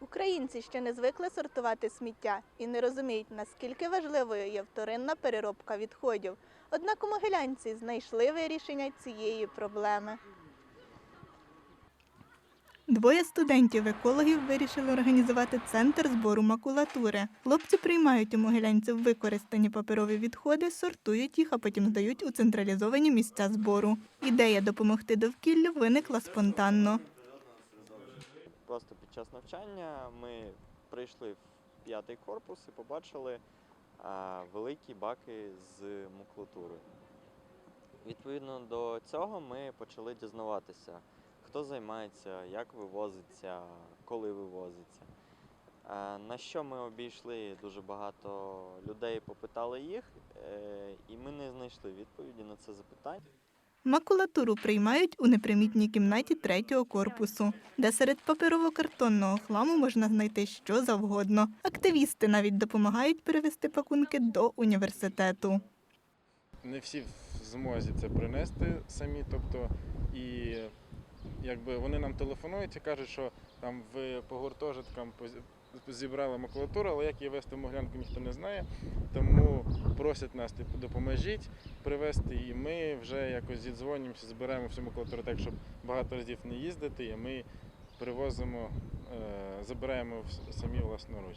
Українці ще не звикли сортувати сміття і не розуміють, наскільки важливою є вторинна переробка відходів. Однак у Могилянці знайшли вирішення цієї проблеми. Двоє студентів-екологів вирішили організувати центр збору макулатури. Хлопці приймають у могилянців використані паперові відходи, сортують їх, а потім здають у централізовані місця збору. Ідея допомогти довкіллю виникла спонтанно. Просто під час навчання ми прийшли в п'ятий корпус і побачили великі баки з макулатурою. Відповідно до цього ми почали дізнаватися, хто займається, як вивозиться, коли вивозиться. На що ми обійшли дуже багато людей, попитали їх, е, і ми не знайшли відповіді на це запитання. Макулатуру приймають у непримітній кімнаті третього корпусу, де серед паперово-картонного хламу можна знайти що завгодно. Активісти навіть допомагають перевести пакунки до університету. не всі в змозі це принести самі. Тобто, і якби вони нам телефонують і кажуть, що там ви по гуртожиткам зібрали макулатуру, але як її вести в Моглянку ніхто не знає. Тому просять нас, типу, допоможіть привезти, і ми вже якось зідзвонюємося, збираємо всю макулатуру так, щоб багато разів не їздити, і ми привозимо, е, забираємо самі власноруч.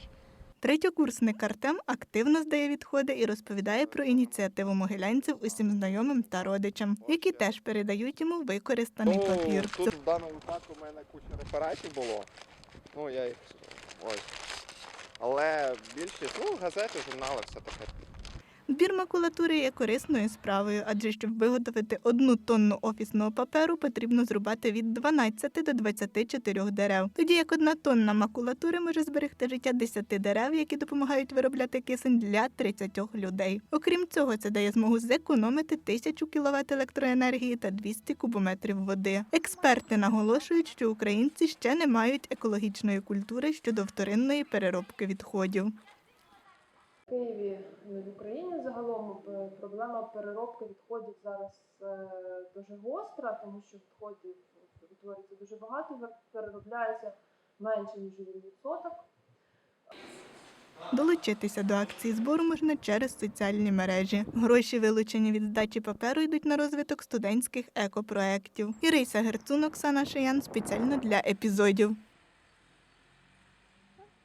Третьокурсник Артем активно здає відходи і розповідає про ініціативу могилянців усім знайомим та родичам, які теж передають йому використаний папір. Тут в даному випадку в мене куча рефератів було. Ну, я їх ось. Але більшість, ну, газети, журнали, все таке. Збір макулатури є корисною справою, адже щоб виготовити одну тонну офісного паперу, потрібно зрубати від 12 до 24 дерев. Тоді як одна тонна макулатури може зберегти життя 10 дерев, які допомагають виробляти кисень для 30 людей. Окрім цього, це дає змогу зекономити 1000 кВт електроенергії та 200 кубометрів води. Експерти наголошують, що українці ще не мають екологічної культури щодо вторинної переробки відходів. В Києві загалом е, проблема переробки відходів зараз е, дуже гостра, тому що відходів утворюється дуже багато, переробляється менше ніж 1%. Долучитися до акції збору можна через соціальні мережі. Гроші, вилучені від здачі паперу, йдуть на розвиток студентських екопроєктів. Ірися Герцун, Оксана Шиян спеціально для епізодів.